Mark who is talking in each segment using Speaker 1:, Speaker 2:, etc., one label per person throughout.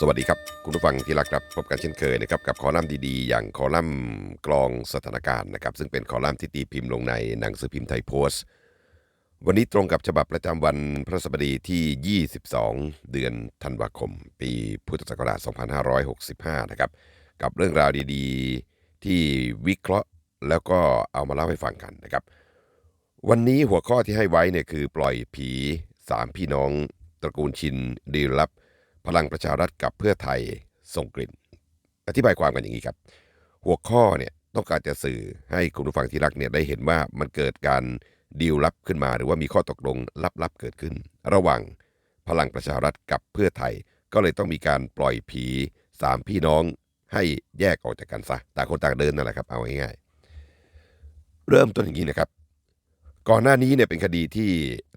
Speaker 1: สวัสดีครับ คุณผู้ฟังที่รักครับพบกันเช่นเคยนะครับกับคอลัมน์ดีๆ อย่างคอลัมน์กรองสถานการณ์นะครับซึ่งเป็นคอลัมน์ที่ตีพิมพ์ลงในหนังสือพิมพ์ไทยโพสต์ วันนี้ตรงกับฉบับประจำวันพระสบดีที่ 22 เดือนธันวาคม ปีพุทธศักราช 2565 นะครับกับเรื่องราวดีๆที่วิเคราะห์แล้วก็เอามาเล่าให้ฟังกันนะครับ วันนี้หัวข้อที่ให้ไว้เนี่ยคือปล่อยผีสามพี่น้อง ตระกูลชินดีลลับ พลังประชารัฐกับเพื่อไทยส่งกลิ่น อธิบายความกันอย่างนี้ครับ หัวข้อเนี่ยต้องการจะสื่อให้คุณผู้ฟังที่รักเนี่ยได้เห็นว่ามันเกิดการดีลลับขึ้นมา หรือว่ามีข้อตกลงลับๆเกิดขึ้น ระหว่างพลังประชารัฐกับเพื่อไทย ก็เลยต้องมีการปล่อยผีสามพี่น้องให้แยกออกจากกันซะต่างคนต่างเดินนั่นแหละครับเอาง่ายๆเริ่มต้นอย่างนี้นะครับ ก่อนหน้านี้เนี่ยเป็นคดีที่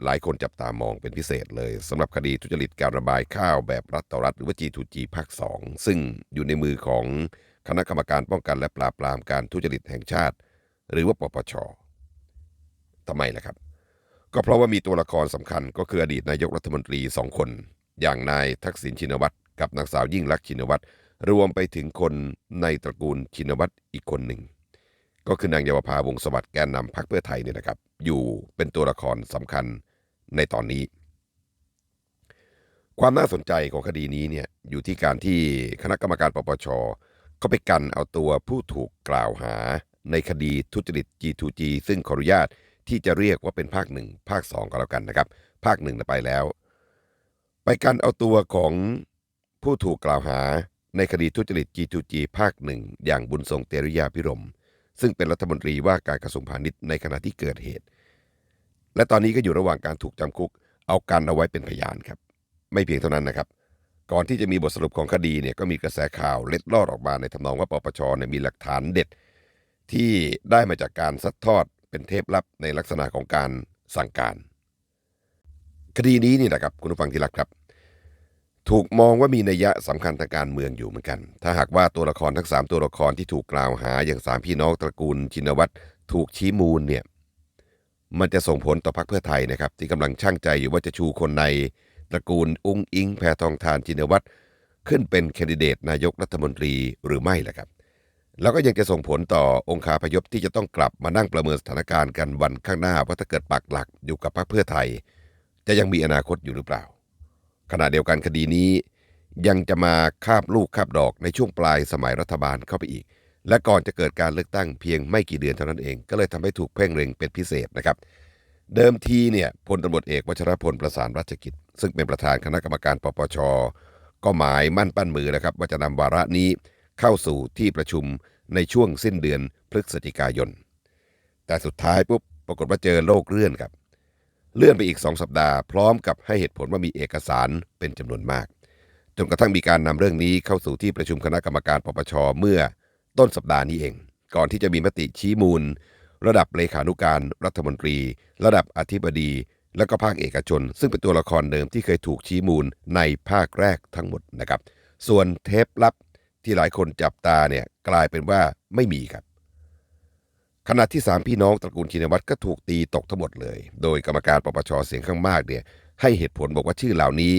Speaker 1: หลายคนจับตามองเป็นพิเศษเลยสำหรับคดีทุจริตการระบายข้าวแบบรัฐต่อรัฐหรือว่า G2G ภาค 2 ซึ่งอยู่ในมือของคณะกรรมการป้องกันและปราบปรามการทุจริตแห่งชาติ หรือว่าปปชทำไมล่ะครับ ก็เพราะว่ามีตัวละครสำคัญก็คืออดีตนายกรัฐมนตรีสองคน อย่างนายทักษิณชินวัตรกับนางสาวยิ่งลักษณ์ชินวัตรรวมไปถึงคนในตระกูลชินวัตรอีกคนหนึ่ง ก็คือนางเยาวภาวงศ์สวัสดิ์แกนนำพรรคเพื่อไทยเนี่ยนะครับ อยู่เป็นตัวละครสำคัญในตอนนี้ ความน่าสนใจของคดีนี้เนี่ยอยู่ที่การที่คณะกรรมการปปชเขาไปกันเอาตัวผู้ถูกกล่าวหาในคดีทุจริต G2G ซึ่งขออนุญาตที่จะเรียกว่าเป็นภาคหนึ่งภาคสองก็แล้วกันนะครับ ภาคหนึ่งไปแล้ว ไปกันเอาตัวของผู้ถูกกล่าวหาในคดีทุจริต G2G ภาคหนึ่งอย่างบุญทรงเตริยาพิรม ซึ่งเป็นรัฐมนตรีว่าการกระทรวงพาณิชย์ในขณะที่เกิดเหตุ และตอนนี้ก็อยู่ระหว่างการถูกจำคุก เอากันเอาไว้เป็นพยานครับ ไม่เพียงเท่านั้นนะครับ ก่อนที่จะมีบทสรุปของคดีเนี่ยก็มีกระแสข่าวเล็ดลอดออกมาในทำนองว่าปปชเนี่ยมีหลักฐานเด็ด ที่ได้มาจากการซัดทอดเป็นเทปลับในลักษณะของการสั่งการ คดีนี้นี่แหละครับคุณผู้ฟังที่รักครับ ถูกมองว่ามีนัยยะสำคัญทางการเมืองอยู่เหมือนกัน ถ้าหากว่าตัวละครทั้ง 3 ตัวละครที่ถูกกล่าวหาอย่างสามพี่น้องตระกูลชินวัตรถูกชี้มูลเนี่ยมันจะส่งผลต่อพรรคเพื่อไทยนะครับที่กำลังช่างใจอยู่ว่าจะชูคนในตระกูลอุ้งอิง แพทองทานชินวัตรขึ้นเป็นแคนดิเดตนายกรัฐมนตรีหรือไม่ล่ะครับ แล้วก็ยังจะส่งผลต่อองค์คาพยพที่จะต้องกลับมานั่งประเมินสถานการณ์กันวันข้างหน้าว่าถ้าเกิดปักหลักอยู่กับพรรคเพื่อไทย จะยังมีอนาคตอยู่หรือเปล่า ขณะเดียวกันคดีนี้ ยังจะมาคาบลูกคาบดอกในช่วงปลายสมัยรัฐบาลเข้าไปอีก และก่อนจะเกิดการเลือกตั้งเพียงไม่กี่เดือนเท่านั้นเอง ก็เลยทำให้ถูกเพ่งเล็งเป็นพิเศษนะครับ เดิมทีเนี่ยพลตำรวจเอกวชรพลประสานราชกิจ ซึ่งเป็นประธานคณะกรรมการปปช ก็หมายมั่นปั้นมือนะครับว่าจะนำวาระนี้เข้าสู่ที่ประชุมในช่วงสิ้นเดือนพฤศจิกายน แต่สุดท้ายปุ๊บปรากฏว่าเจอโรคเลื่อนครับ เลื่อนไปอีกสองสัปดาห์พร้อมกับให้เหตุผลว่ามีเอกสารเป็นจำนวนมาก จนกระทั่งมีการนำเรื่องนี้เข้าสู่ที่ประชุมคณะกรรมการปปชเมื่อต้นสัปดาห์นี้เอง ก่อนที่จะมีมติชี้มูล ระดับเลขานุการรัฐมนตรี ระดับอธิบดี และก็ภาคเอกชน ซึ่งเป็นตัวละครเดิมที่เคยถูกชี้มูลในภาคแรกทั้งหมดนะครับ ส่วนเทปลับที่หลายคนจับตาเนี่ยกลายเป็นว่าไม่มีครับ ขณะที่สามพี่น้องตระกูลชินวัตรก็ถูกตีตกทั้งหมดเลย โดยกรรมการปปชเสียงข้างมากเนี่ยให้เหตุผลบอกว่าชื่อเหล่านี้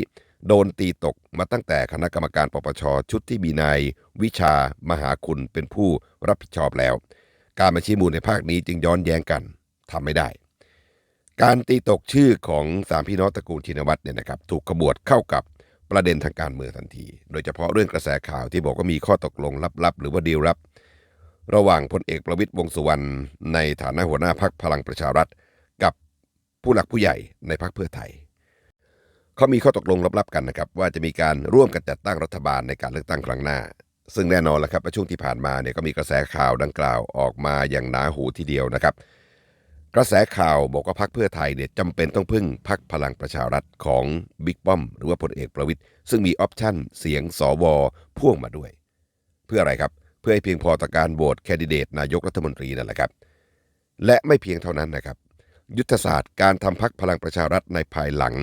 Speaker 1: โดนตีตกมาตั้งแต่คณะกรรมการปปชชุดที่มีนายวิชามหาคุณเป็นผู้รับผิดชอบแล้ว การมาชี้มูลในภาคนี้จึงย้อนแย้งกันทำไม่ได้ การตีตกชื่อของสามพี่น้องตระกูลชินวัตรเนี่ยนะครับถูกขบวดเข้ากับประเด็นทางการเมืองทันที โดยเฉพาะเรื่องกระแสข่าวที่บอกว่ามีข้อตกลงลับๆหรือว่าดีลลับ ระหว่างพลเอกประวิตยวงสุวรรณในฐานะหัวหน้าพักพลังประชารัฐ กับผู้หลักผู้ใหญ่ในพักเพื่อไทย เขามีข้อตกลงลับๆกันนะครับ ว่าจะมีการร่วมกันจัดตั้งรัฐบาลในการเลือกตั้งครั้งหน้า ซึ่งแน่นอนแล้วครับว่าช่วงที่ผ่านมาเนี่ยก็มีกระแสข่าวดังกล่าวออกมาอย่างหนาหูทีเดียวนะครับ กระแสข่าวบอกว่าพักเพื่อไทยเนี่ยจำเป็นต้องพึ่งพักพลังประชารัฐของบิ๊กป้อม หรือว่าพลเอกประวิตยซึ่งมีออปชั่นเสียงสวพ่วงมาด้วย เพื่ออะไรครับเเพื่อให้เพียงพอต่อการโหวตแคนดิเดตนายกรัฐมนตรีนั่นแหละครับ และไม่เพียงเท่านั้นนะครับ ยุทธศาสตร์การทำพักพลังประชารัฐในภายหลัง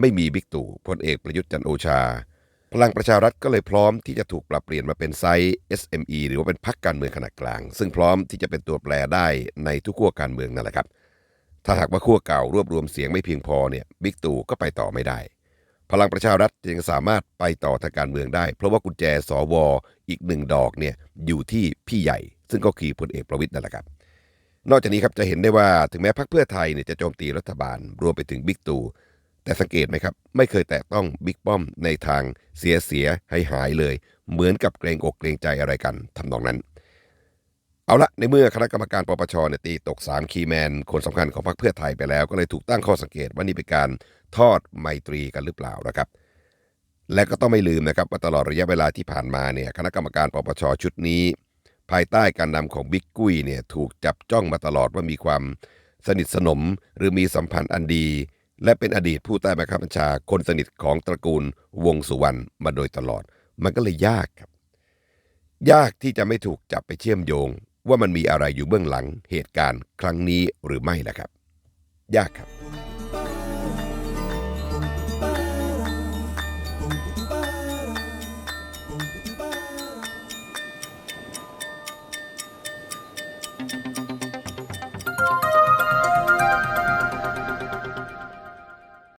Speaker 1: ไม่มีบิ๊กตู่พลเอกประยุทธ์จันโอชา พลังประชารัฐก็เลยพร้อมที่จะถูกปรับเปลี่ยนมาเป็นไซส์ SME หรือว่าเป็นพักการเมืองขนาดกลาง ซึ่งพร้อมที่จะเป็นตัวแปรได้ในทุกขั้วการเมืองนั่นแหละครับ ถ้าหากว่าขั้วเก่ารวบรวมเสียงไม่เพียงพอเนี่ยบิ๊กตู่ก็ไปต่อไม่ได้ พลังประชารัฐยังสามารถไปต่อทางการเมืองได้ เพราะว่ากุญแจสวอีกหนึ่งดอกเนี่ยอยู่ที่พี่ใหญ่ ซึ่งก็คือพลเอกประวิตยนั่นแหละครับ นอกจากนี้ครับจะเห็นได้ว่าถึงแม้พรรคเพื่อไทยเนี่ยจะโจมตีรัฐบาลรวมไปถึงบิ๊กตู่แต่สังเกตไหมครับ ไม่เคยแตะต้องบิ๊กป้อมในทางเสียเสียให้หายเลย เหมือนกับเกรงอกเกรงใจอะไรกันทำนองนั้น เอาละในเมื่อคณะกรรมการปปชเนี่ยตีตก 3 คีย์แมน คนสำคัญของพรรคเพื่อไทยไปแล้ว ก็เลยถูกตั้งข้อสังเกตว่านี่เป็นการ ทอดไมตรีกันหรือเปล่านะครับ และก็ต้องไม่ลืมนะครับว่าตลอดระยะเวลาที่ผ่านมาเนี่ยคณะกรรมการปปชชุดนี้ ภายใต้การนำของบิ๊กกุ้ยเนี่ยถูกจับจ้องมาตลอดว่ามีความสนิทสนมหรือมีสัมพันธ์อันดี และเป็นอดีตผู้ใต้บังคับบัญชาคนสนิทของตระกูลวงสุวรรณมาโดยตลอด มันก็เลยยากครับ ยากที่จะไม่ถูกจับไปเชื่อมโยง ว่ามันมีอะไรอยู่เบื้องหลังเหตุการณ์ครั้งนี้หรือไม่ล่ะครับ ยากครับ